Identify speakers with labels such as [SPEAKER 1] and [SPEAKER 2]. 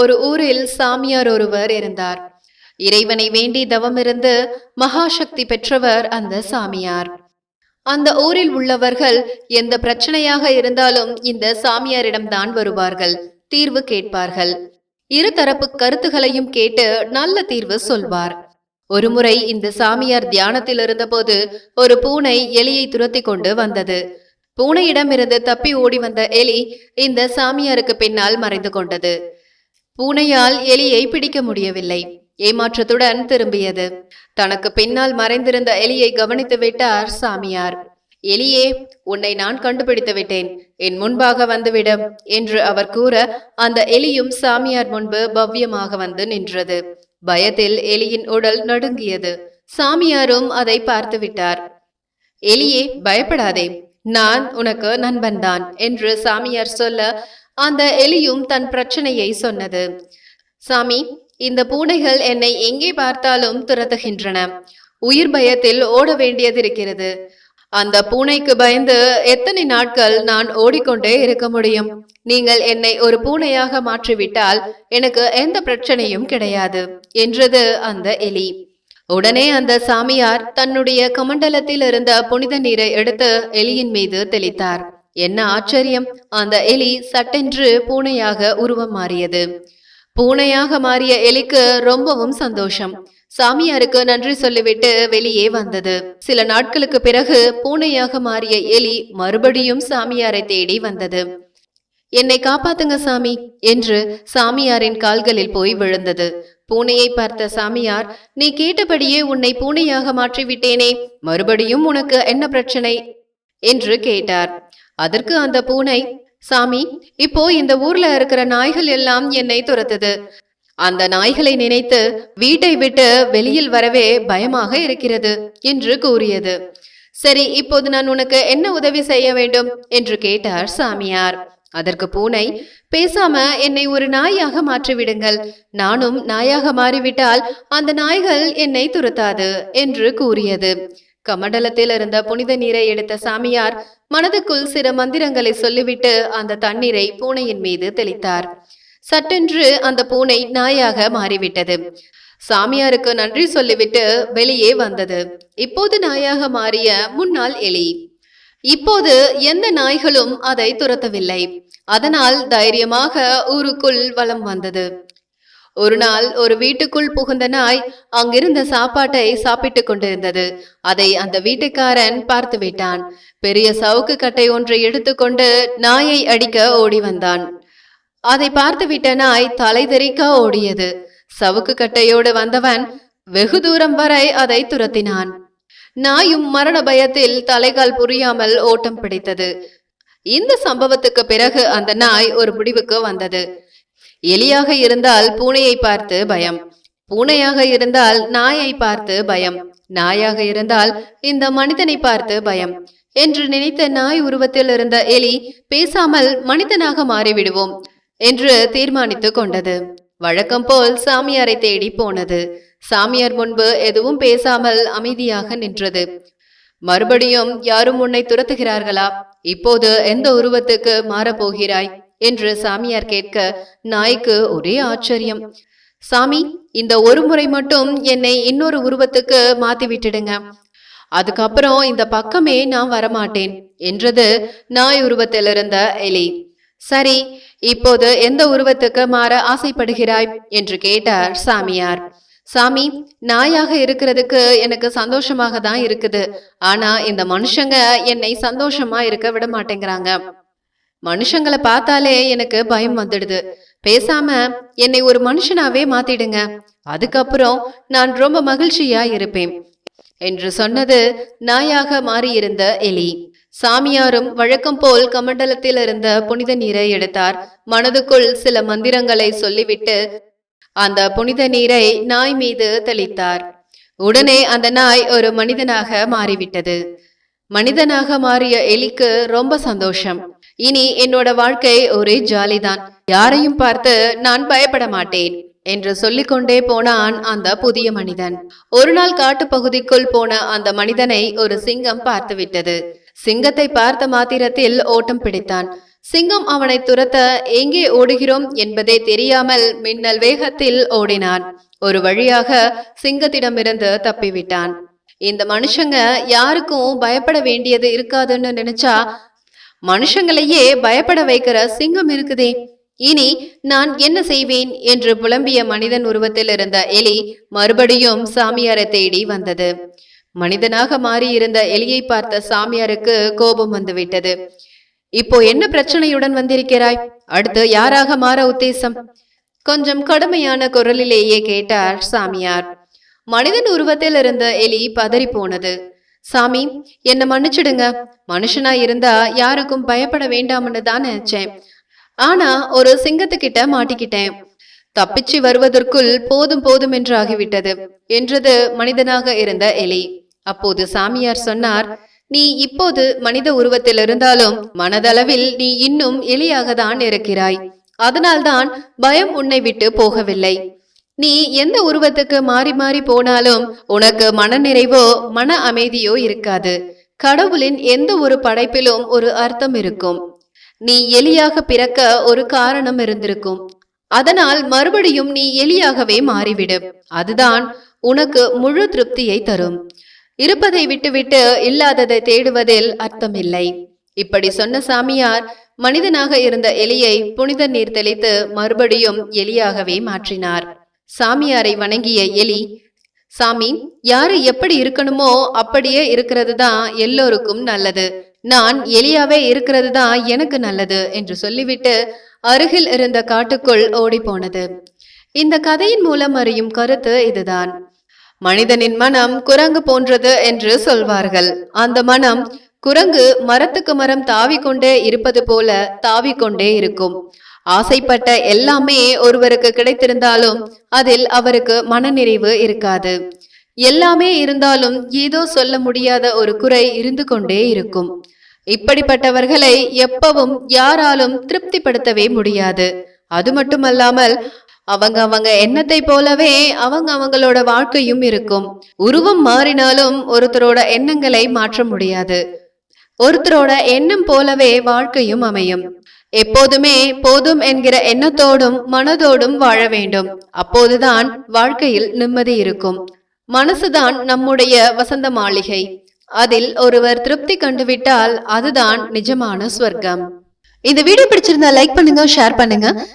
[SPEAKER 1] ஒரு ஊரில் சாமியார் ஒருவர் இருந்தார். இறைவனை வேண்டி தவமிருந்து மகாசக்தி பெற்றவர் அந்த சாமியார். அந்த ஊரில் உள்ளவர்கள் எந்த பிரச்சனையாக இருந்தாலும் இந்த சாமியாரிடம்தான் வருவார்கள் தீர்வு கேட்பார்கள். இருதரப்பு கருத்துகளையும் கேட்டு நல்ல தீர்வு சொல்வார். ஒருமுறை இந்த சாமியார் தியானத்தில் இருந்தபோது ஒரு பூனை எலியை துரத்தி கொண்டு வந்தது. பூனையிடமிருந்து தப்பி ஓடி வந்த எலி இந்த சாமியாருக்கு பின்னால் மறைந்து கொண்டது. பூனையால் எலியை பிடிக்க முடியவில்லை. ஏமாற்றத்துடன் திரும்பியது. தனக்கு பின்னால் மறைந்திருந்த எலியை கவனித்து விட்டார் சாமியார். எலியே உன்னை நான் கண்டுபிடித்து விட்டேன். என் முன்பாக வந்துவிடும் என்று அவர் கூற அந்த எலியும் சாமியார் முன்பு பவ்யமாக வந்து நின்றது. பயத்தில் எலியின் உடல் நடுங்கியது. சாமியாரும் அதை பார்த்து விட்டார். எலியே பயப்படாதே. நான் உனக்கு நண்பன்தான் என்று சாமியார் சொல்ல அந்த எலியும் தன் பிரச்சனையை சொன்னது. சாமி இந்த பூனைகள் என்னை எங்கே பார்த்தாலும் துரத்துகின்றன. உயிர் பயத்தில் ஓட வேண்டியதிருக்கிறது அந்த பூனைக்கு பயந்து எத்தனை நாட்கள் நான் ஓடிக்கொண்டே இருக்க முடியும்? நீங்கள் என்னை ஒரு பூனையாக மாற்றிவிட்டால் எனக்கு எந்த பிரச்சனையும் கிடையாது என்றது அந்த எலி. உடனே அந்த சாமியார் தன்னுடைய கமண்டலத்தில் இருந்த புனித நீரை எடுத்து எலியின் மீது தெளித்தார். என்ன ஆச்சரியம்? அந்த எலி சட்டென்று பூனையாக உருவம் மாறியது. பூனையாக மாறிய எலிக்கு ரொம்பவும் சந்தோஷம். சாமியாருக்கு நன்றி சொல்லிவிட்டு வெளியே வந்தது. சில நாட்களுக்கு பிறகு பூனையாக மாறிய எலி மறுபடியும் சாமியாரை தேடி வந்தது. என்னை காப்பாத்துங்க சாமி என்று சாமியாரின் கால்களில் போய் விழுந்தது. பூனையை பார்த்த சாமியார் நீ கேட்டபடியே உன்னை பூனையாக மாற்றிவிட்டேனே மறுபடியும் உனக்கு என்ன பிரச்சனை? என்று கேட்டார். அதற்கு அந்த பூனை சாமி இப்போ இந்த ஊர்ல இருக்கிற நாய்கள் எல்லாம் என்னை துரத்துது. அந்த நாய்களை நினைத்து வீட்டை விட்டு வெளியில் வரவே பயமாக இருக்கிறது என்று கூறியது. சரி இப்போது நான் உனக்கு என்ன உதவி செய்ய வேண்டும்? என்று கேட்டார் சாமியார். அதற்கு பூனை பேசாம என்னை ஒரு நாயாக மாற்றிவிடுங்கள். நானும் நாயாக மாறிவிட்டால் அந்த நாய்கள் என்னை துரத்தாது என்று கூறியது. கமண்டலத்தில் இருந்த புனித நீரை எடுத்த சாமியார் மனதுக்குள் சில மந்திரங்களை சொல்லிவிட்டு அந்த தண்ணீரை பூனையின் மீது தெளித்தார். சட்டென்று அந்த பூனை நாயாக மாறிவிட்டது. சாமியாருக்கு நன்றி சொல்லிவிட்டு வெளியே வந்தது. இப்போது நாயாக மாறிய முன்னாள் எலி. இப்போது எந்த நாய்களும் அதை துரத்தவில்லை. அதனால் தைரியமாக ஊருக்குள் வலம் வந்தது. ஒரு நாள் ஒரு வீட்டுக்குள் புகுந்த நாய் அங்கிருந்த சாப்பாட்டை சாப்பிட்டுக் கொண்டிருந்தது. அதை அந்த வீட்டுக்காரன் பார்த்து விட்டான். பெரிய சவுக்கு கட்டை ஒன்றை எடுத்துக்கொண்டு நாயை அடிக்க ஓடி வந்தான். அதை பார்த்துவிட்ட நாய் தலைதெறிக்க ஓடியது. சவுக்கு கட்டையோடு வந்தவன் வெகு தூரம் வரை அதை துரத்தினான். நாயும் மரண பயத்தில் தலைகால் புரியாமல் ஓட்டம் பிடித்தது. இந்த சம்பவத்துக்கு பிறகு அந்த நாய் ஒரு முடிவுக்கு வந்தது. எலியாக இருந்தால் பூனையை பார்த்து பயம். பூனையாக இருந்தால் நாயை பார்த்து பயம். நாயாக இருந்தால் இந்த மனிதனை பார்த்து பயம். என்று நினைத்த நாய் உருவத்தில் இருந்த எலி பேசாமல் மனிதனாக மாறிவிடுவோம் என்று தீர்மானித்துக் கொண்டது. வழக்கம் போல் சாமியாரை தேடி போனது. சாமியார் முன்பு எதுவும் பேசாமல் அமைதியாக நின்றது. மறுபடியும் யாரும் உன்னை துரத்துகிறார்களா? இப்போது எந்த உருவத்துக்கு மாறப்போகிறாய் என்று சாமியார் கேட்க நாய்க்கு ஒரே ஆச்சரியம். சாமி இந்த ஒரு முறை மட்டும் என்னை இன்னொரு உருவத்துக்கு மாத்தி விட்டுடுங்க. அதுக்கப்புறம் இந்த பக்கமே நான் வரமாட்டேன் என்றது நாய் உருவத்திலிருந்த எலி. சரி இப்போது எந்த உருவத்துக்கு மாற ஆசைப்படுகிறாய்? என்று கேட்டார் சாமியார். சாமி நாயாக இருக்கிறதுக்கு எனக்கு சந்தோஷமாக தான் இருக்குது. ஆனா இந்த மனுஷங்க என்னை சந்தோஷமா இருக்க விட மாட்டேங்கிறாங்க. மனுஷங்களை பார்த்தாலே எனக்கு பயம் வந்துடுது. பேசாம என்னை ஒரு மனுஷனாவே மாத்திடுங்க. அதுக்கப்புறம் நான் ரொம்ப மகிழ்ச்சியா இருப்பேன். என்று சொன்னது நாயாக மாறியிருந்த எலி. சாமியாரும் வழக்கம் போல் கமண்டலத்தில் இருந்த புனித நீரை எடுத்தார். மனதுக்குள் சில மந்திரங்களை சொல்லிவிட்டு அந்த புனித நீரை நாய் மீது தெளித்தார். உடனே அந்த நாய் ஒரு மனிதனாக மாறிவிட்டது. மனிதனாக மாறிய எலிக்கு ரொம்ப சந்தோஷம். இனி என்னோட வாழ்க்கை ஒரே ஜாலிதான். யாரையும் பார்த்து நான் பயப்பட மாட்டேன் என்று சொல்லிக்கொண்டே போனான் அந்த புதிய மனிதன். ஒரு நாள் காட்டுப் பகுதிக்குள் போன அந்த மனிதனை ஒரு சிங்கம் பார்த்துவிட்டது. சிங்கத்தை பார்த்த மாத்திரத்தில் ஓட்டம் பிடித்தான். சிங்கம் அவனை துரத்த எங்கே ஓடுகிறோம்? என்பதே தெரியாமல் மின்னல் வேகத்தில் ஓடினான். ஒரு வழியாக சிங்கத்திடமிருந்து தப்பிவிட்டான். இந்த மனுஷங்க யாருக்கும் பயப்பட வேண்டியது இருக்காதுன்னு நினைச்சா மனுஷங்களையே பயப்பட வைக்கிற சிங்கம் இருக்குதே. இனி நான் என்ன செய்வேன்? என்று புலம்பிய மனிதன் உருவத்தில் இருந்த எலி மறுபடியும் சாமியாரை தேடி வந்தது. மனிதனாக மாறியிருந்த எலியை பார்த்த சாமியாருக்கு கோபம் வந்துவிட்டது. இப்போ என்ன பிரச்சனையுடன் வந்திருக்கிறாய்? அடுத்து யாராக மாற உத்தேசம்? கொஞ்சம் கடுமையான குரலிலேயே கேட்டார் சாமியார். மனிதன் உருவத்தில் இருந்த எலி பதறி போனது சாமி என்ன மன்னிச்சிடுங்க. மனுஷனா இருந்தா யாருக்கும் பயப்பட வேண்டாம்னு தான் நினைச்சேன் ஆனா ஒரு சிங்கத்துக்கிட்ட மாட்டிக்கிட்டேன். தப்பிச்சு வருவதற்குள் போதும் போதும் என்று ஆகிவிட்டது என்றது மனிதனாக இருந்த எலி. அப்போது சாமியார் சொன்னார் நீ இப்போது மனித உருவத்தில் இருந்தாலும் மனதளவில் நீ இன்னும் எலியாக தான் இருக்கிறாய். அதனால்தான் பயம் உன்னை விட்டு போகவில்லை. நீ எந்த உருவத்துக்கு மாறி மாறி போனாலும் உனக்கு மனநிறைவோ மன அமைதியோ இருக்காது. கடவுளின் எந்த ஒரு படைப்பிலும் ஒரு அர்த்தம் இருக்கும். நீ எலியாக பிறக்க ஒரு காரணம் இருந்திருக்கும். அதனால் மறுபடியும் நீ எலியாகவே மாறிவிடு. அதுதான் உனக்கு முழு திருப்தியை தரும். இருப்பதை விட்டுவிட்டு இல்லாததை தேடுவதில் அர்த்தமில்லை. இப்படி சொன்ன சாமியார் மனிதனாக இருந்த எலியை புனித நீர் தெளித்து மறுபடியும் எலியாகவே மாற்றினார். சாமியாரை வணங்கிய எலி சாமி யாரு எப்படி இருக்கணுமோ அப்படியே இருக்கிறது தான் எல்லோருக்கும் நல்லது. நான் எலியாவே இருக்கிறது தான் எனக்கு நல்லது என்று சொல்லிவிட்டு அருகில் இருந்த காட்டுக்குள் ஓடி போனது இந்த கதையின் மூலம் அறியும் கருத்து இதுதான். மனிதனின் மனம் குரங்கு போன்றது என்று சொல்வார்கள். அந்த மனம் குரங்கு மரத்துக்கு மரம் தாவிக்கொண்டே இருப்பது போல தாவிக்கொண்டே இருக்கும். ஆசைப்பட்ட எல்லாமே ஒருவருக்கு கிடைத்திருந்தாலும் அதில் அவருக்கு மனநிறைவு இருக்காது. எல்லாமே இருந்தாலும் ஏதோ சொல்ல முடியாத ஒரு குறை இருந்து கொண்டே இருக்கும். இப்படிப்பட்டவர்களை எப்பவும் யாராலும் திருப்திப்படுத்தவே முடியாது. அது மட்டுமல்லாமல் அவங்க அவங்க எண்ணத்தை போலவே அவங்க அவங்களோட வாழ்க்கையும் இருக்கும். உருவம் மாறினாலும் ஒருத்தரோட எண்ணங்களை மாற்ற முடியாது. ஒருத்தரோட எண்ணம் போலவே வாழ்க்கையும் அமையும். எப்போதுமே போதும் என்கிற எண்ணத்தோடும் மனதோடும் வாழ வேண்டும். அப்போதுதான் வாழ்க்கையில் நிம்மதி இருக்கும். மனசுதான் நம்முடைய வசந்த மாளிகை. அதில் ஒருவர் திருப்தி கண்டுவிட்டால் அதுதான் நிஜமான ஸ்வர்க்கம். இந்த வீடியோ பிடிச்சிருந்தா லைக் பண்ணுங்க ஷேர் பண்ணுங்க.